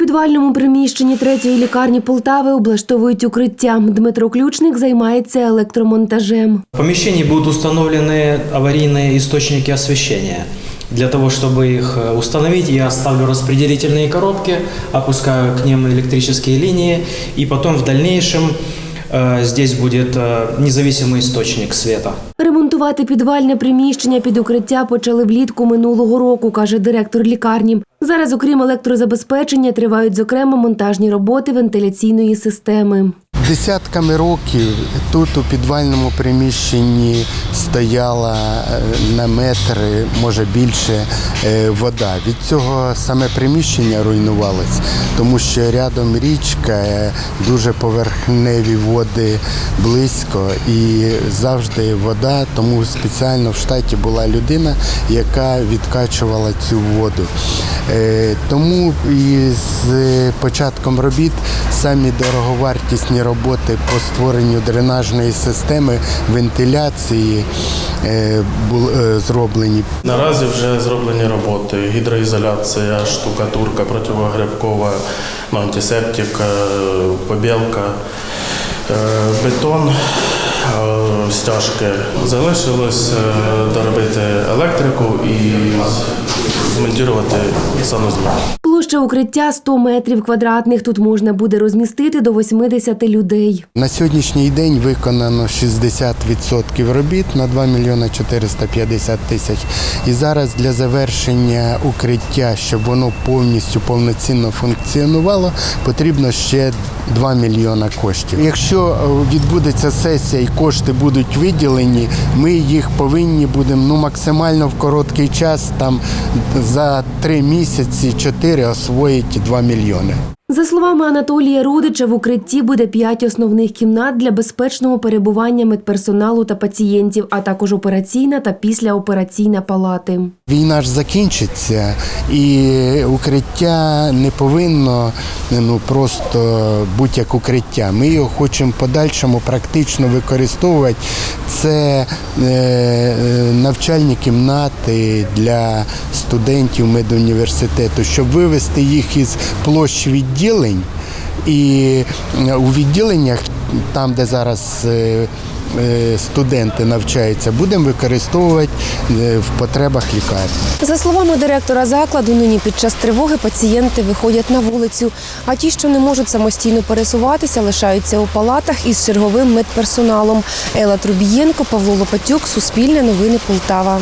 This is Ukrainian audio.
підвальному приміщенні третьої лікарні Полтави облаштовують укриття. Дмитро Ключник займається електромонтажем. В помещении будут установлены аварийные источники освещения. Для того, чтобы их э, установить, я ставлю распределительные коробки, опускаю к ним электрические линии, и потом в дальнейшем э, здесь будет э, независимый источник света. Ремонтувати підвальне приміщення під укриття почали влітку минулого року, каже директор лікарні. Зараз, окрім електрозабезпечення, тривають зокрема монтажні роботи вентиляційної системи. Десятками років тут у підвальному приміщенні стояла е, на метр, може більше, е, вода. Від цього саме приміщення руйнувалось, тому що рядом річка, е, дуже поверхневі води близько і завжди вода. Тому спеціально в штаті була людина, яка відкачувала цю воду. Тому і з початком робіт самі дороговартісні роботи по створенню дренажної системи вентиляції е, е, зроблені. Наразі вже зроблені роботи: гідроізоляція, штукатурка противогрибкова, ну, антисептик, е, побілка, бетон, стяжки. Залишилось доробити електрику і змонтувати санузел. Площа укриття 100 метрів квадратних. Тут можна буде розмістити до 80 людей. На сьогоднішній день виконано 60% робіт на 2 мільйони 450 тисяч. І зараз для завершення укриття, щоб воно повністю повноцінно функціонувало, потрібно ще 2 мільйона коштів. Якщо е, відбудеться сесія і кошти будуть виділені, ми їх повинні будемо ну максимально в короткий час, там за 3 місяці, 4 освоїти 2 мільйони. За словами Анатолія Рудича, в укритті буде п'ять основних кімнат для безпечного перебування медперсоналу та пацієнтів, а також операційна та післяопераційна палати. Війна ж закінчиться, і укриття не повинно ну, просто бути як укриття. Ми його хочемо подальшому практично використовувати. Це е, навчальні кімнати для студентів медуніверситету, щоб вивести їх із площ відділень. І е, у відділеннях, там, де зараз е, е, студенти навчаються, будемо використовувати в потребах лікарні. За словами директора закладу, нині під час тривоги пацієнти виходять на вулицю, а ті, що не можуть самостійно пересуватися, лишаються у палатах із черговим медперсоналом. Елла Трубієнко, Павло Лопатюк, Суспільне новини Полтава.